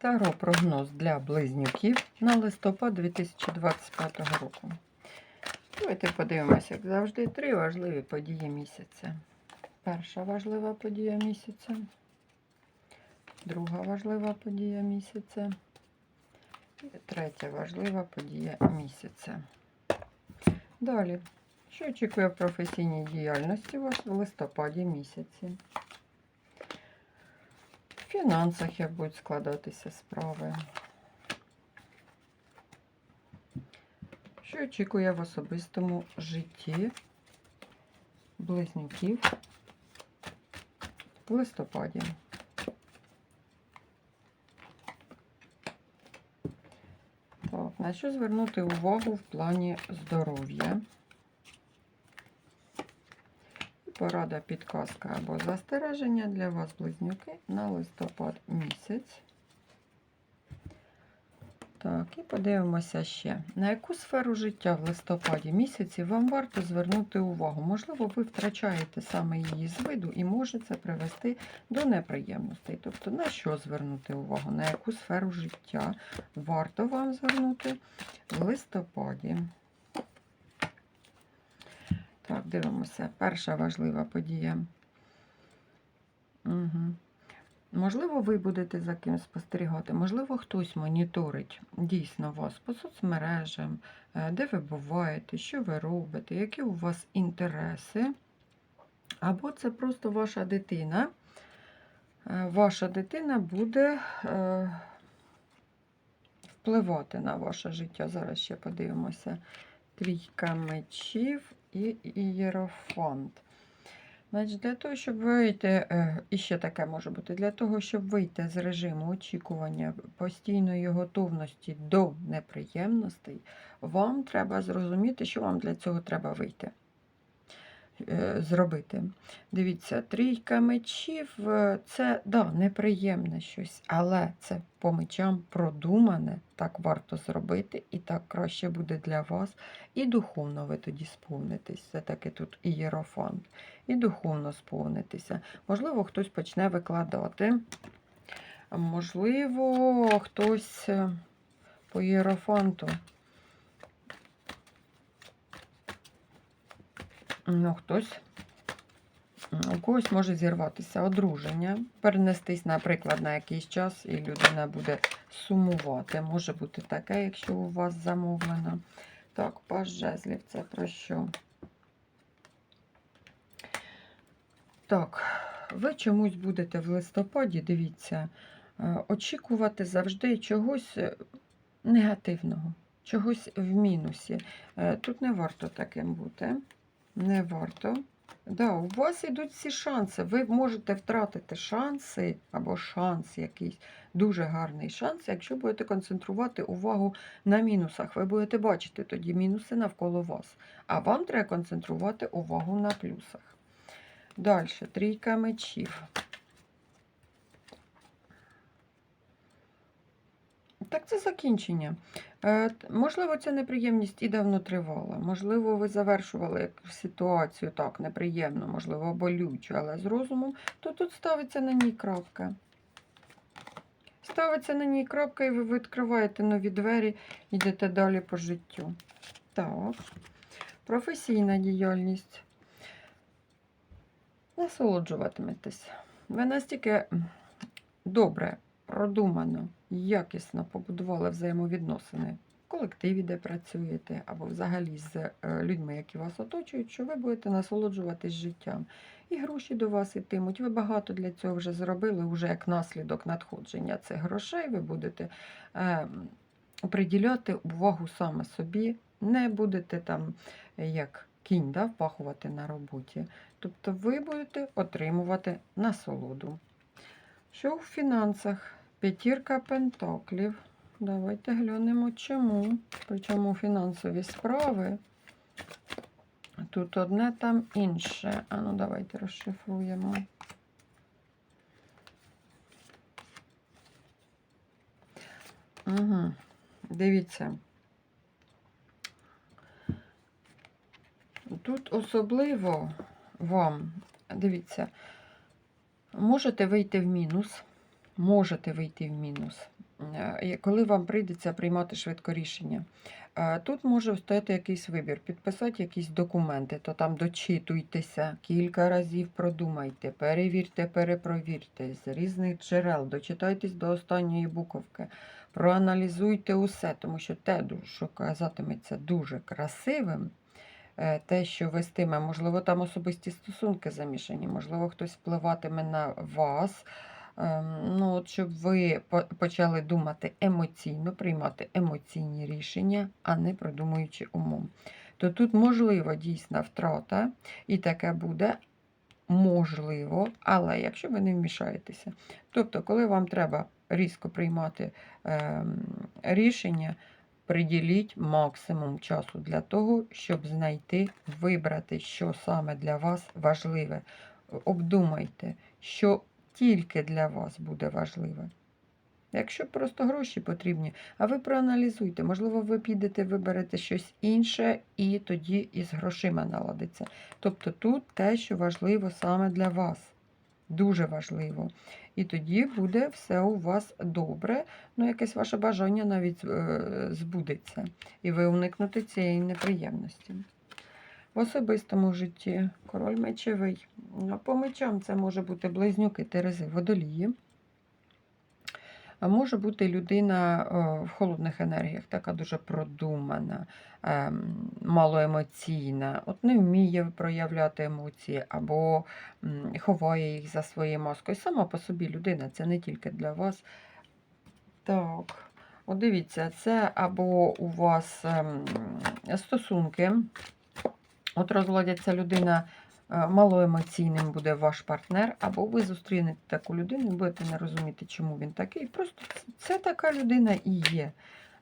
Таро прогноз для близнюків на листопад 2025 року. Давайте подивимося, як завжди, три важливі події місяця. Перша важлива подія місяця, друга важлива подія місяця і третя важлива подія місяця. Далі, що очікує професійній діяльності вас в листопаді місяці? Фінансах як будуть складатися справи. Що очікує в особистому житті близнюків в листопаді? Так, на що звернути увагу в плані здоров'я? Порада, підказка або застереження для вас, близнюки, на листопад місяць. Так, і подивимося ще, на яку сферу життя в листопаді місяці вам варто звернути увагу. Можливо, ви втрачаєте саме її з виду і може це привести до неприємностей. Тобто, на що звернути увагу, на яку сферу життя варто вам звернути в листопаді. Так, дивимося. Перша важлива подія. Угу. Можливо, ви будете за ким спостерігати, можливо, хтось моніторить дійсно вас по соцмережам, е, де ви буваєте, що ви робите, які у вас інтереси. Або це просто ваша дитина. Е, Ваша дитина буде е, впливати на ваше життя. Зараз ще подивимося. Трійка мечів і ієрофант. Значить, для того, щоб вийти, е, і ще таке може бути, для того, щоб вийти з режиму очікування постійної готовності до неприємностей, вам треба зрозуміти, що вам для цього треба вийти. Е, Зробити. Дивіться, трійка мечів е, це да, неприємне щось, але це по мечам продумане, так варто зробити, і так краще буде для вас. І духовно ви тоді сповнитесь. Це таки тут і єрофант і духовно сповнитися. Можливо, хтось почне викладати. Можливо, хтось е, по єрофанту. Ну, хтось. У когось може зірватися одруження, перенестись, наприклад, на якийсь час, і людина буде сумувати. Може бути таке, якщо у вас замовлено. Так, паж жезлів, це про що? Так, ви чомусь будете в листопаді, дивіться, е, очікувати завжди чогось е, негативного, чогось в мінусі. Е, Тут не варто таким бути. Не варто. Да, у вас йдуть всі шанси. Ви можете втратити шанси або шанс якийсь, дуже гарний шанс, якщо будете концентрувати увагу на мінусах. Ви будете бачити тоді мінуси навколо вас. А вам треба концентрувати увагу на плюсах. Далі, трійка мечів. Так, це закінчення. Е, можливо, ця неприємність і давно тривала. Можливо, ви завершували ситуацію так неприємно, можливо, болючу, але з розумом, то тут ставиться на ній крапка. Ставиться на ній крапка, і ви відкриваєте нові двері, йдете далі по життю. Так, професійна діяльність насолоджуватиметесь. Ви настільки добре, продумано, якісно побудували взаємовідносини в колективі, де працюєте, або взагалі з е, людьми, які вас оточують, що ви будете насолоджуватись життям. І гроші до вас ітимуть. Ви багато для цього вже зробили, вже як наслідок надходження цих грошей. Ви будете е, приділяти увагу саме собі, не будете там як кінь да, впахувати на роботі. Тобто ви будете отримувати насолоду. Що в фінансах? П'ятірка пентаклів. Давайте глянемо чому. Причому фінансові справи. Тут одне, там інше. А ну давайте розшифруємо. Угу. Дивіться. Тут особливо вам, дивіться, можете вийти в мінус, можете вийти в мінус. е, коли вам прийдеться приймати швидко рішення. Е, Тут може стояти якийсь вибір, підписати якісь документи, то там дочитуйтеся, кілька разів продумайте, перевірте, перепровірте з різних джерел, дочитайтесь до останньої буковки, проаналізуйте усе, тому що те, що казатиметься дуже красивим, е, те, що вестиме, можливо, там особисті стосунки замішані, можливо, хтось впливатиме на вас. Ем, Ну, от щоб ви почали думати емоційно, приймати емоційні рішення, а не продумуючи умом. То тут можлива дійсна втрата, і таке буде можливо, але якщо ви не вмішаєтеся. Тобто, коли вам треба різко приймати ем, рішення, приділіть максимум часу для того, щоб знайти, вибрати, що саме для вас важливе. Обдумайте, що тільки для вас буде важливе. Якщо просто гроші потрібні, а ви проаналізуйте, можливо, ви підете, виберете щось інше, і тоді із грошима наладиться. Тобто тут те, що важливо саме для вас. Дуже важливо. І тоді буде все у вас добре, ну якесь ваше бажання навіть е, збудеться, і ви уникнете цієї неприємності. Особистому житті король мечевий. По мечам це може бути близнюки Терези водолії. Може бути людина в холодних енергіях, така дуже продумана, ем, малоемоційна, от не вміє проявляти емоції або ховає їх за своєю маскою. Сама по собі людина, це не тільки для вас. Так, от дивіться, це або у вас ем, стосунки. От розладяться людина е, малоемоційним буде ваш партнер, або ви зустрінете таку людину і будете не розуміти, чому він такий. Просто це така людина і є.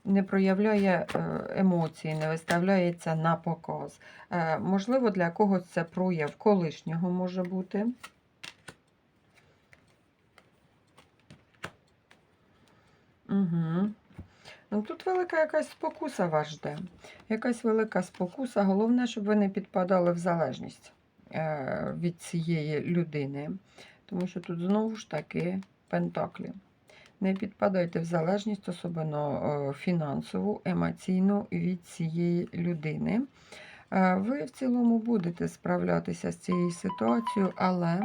Не проявляє е, емоції, не виставляється на показ. Е, Можливо, для когось це прояв колишнього може бути. Угу. Ну, тут велика якась спокуса вас жде. Якась велика спокуса. Головне, щоб ви не підпадали в залежність е, від цієї людини. Тому що тут знову ж таки пентаклі. Не підпадайте в залежність, особливо е, фінансову, емоційну від цієї людини. Е, Ви в цілому будете справлятися з цією ситуацією, але,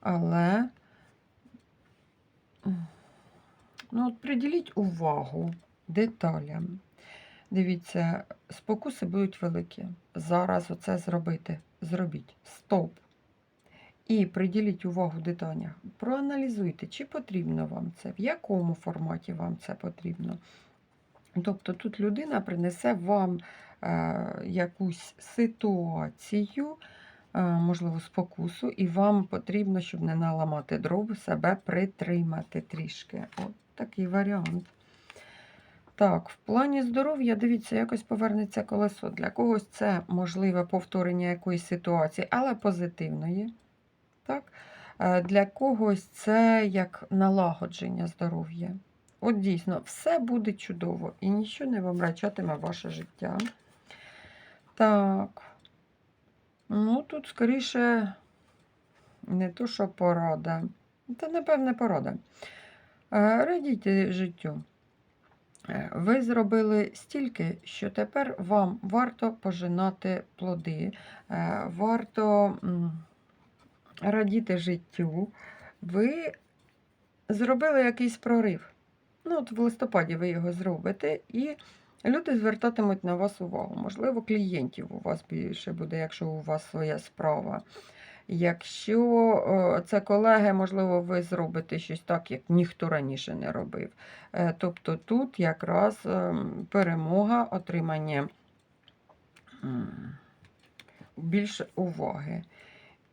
але Ну, от приділіть увагу деталям. Дивіться, спокуси будуть великі. Зараз оце зробити. Зробіть. Стоп. І приділіть увагу деталям. Проаналізуйте, чи потрібно вам це, в якому форматі вам це потрібно. Тобто тут людина принесе вам е, якусь ситуацію, можливо, спокусу, і вам потрібно, щоб не наламати дров, себе притримати трішки. От такий варіант. Так, в плані здоров'я, дивіться, якось повернеться колесо. Для когось це можливе повторення якоїсь ситуації, але позитивної. Так? Е, Для когось це як налагодження здоров'я. От дійсно, все буде чудово і нічого не вимрачатиме ваше життя. Так. Ну, тут скоріше не то, що порада. Це, напевне, порада. Е, Радійте життю. Е, Ви зробили стільки, що тепер вам варто пожинати плоди, е, варто радіти життю. Ви зробили якийсь прорив. Ну, от в листопаді ви його зробите, і люди звертатимуть на вас увагу. Можливо, клієнтів у вас більше буде, якщо у вас своя справа. Якщо це колеги, можливо, ви зробите щось так, як ніхто раніше не робив. Е, Тобто тут якраз ем, перемога, отримання більше уваги.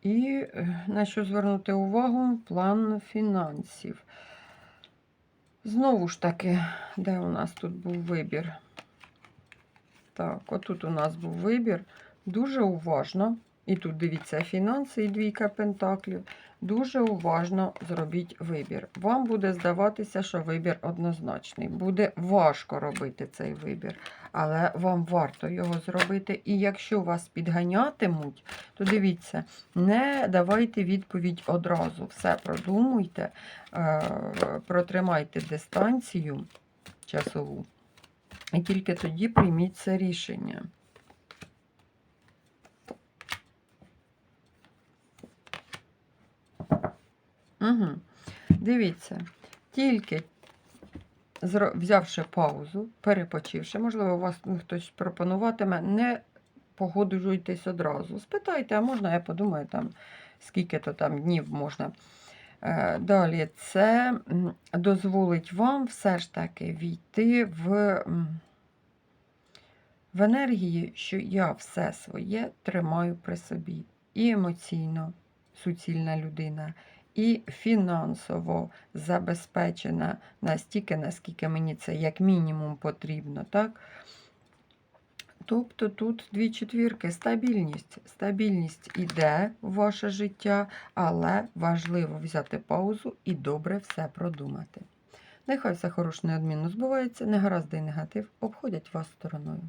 І е, на що звернути увагу? План фінансів. Знову ж таки, де у нас тут був вибір? Так, отут у нас був вибір. Дуже уважно І тут дивіться фінанси і двійка пентаклів. Дуже уважно зробіть вибір. Вам буде здаватися, що вибір однозначний. Буде важко робити цей вибір, але вам варто його зробити. І якщо вас підганятимуть, то дивіться, не давайте відповідь одразу. Все продумуйте, е, протримайте дистанцію часову. І тільки тоді прийміть це рішення. Угу. Дивіться, тільки взявши паузу, перепочивши, можливо, вас хтось пропонуватиме, не погоджуйтесь одразу. Спитайте, а можна, я подумаю, там, скільки то там днів можна. Е, Далі, це дозволить вам все ж таки війти в, в енергії, що я все своє тримаю при собі. І емоційно суцільна людина, і фінансово забезпечена настільки, наскільки мені це як мінімум потрібно. так? Тобто тут дві четвірки, стабільність. Стабільність іде в ваше життя, але важливо взяти паузу і добре все продумати. Нехай все хороше неодмінно збувається, негаразди і негатив обходять вас стороною.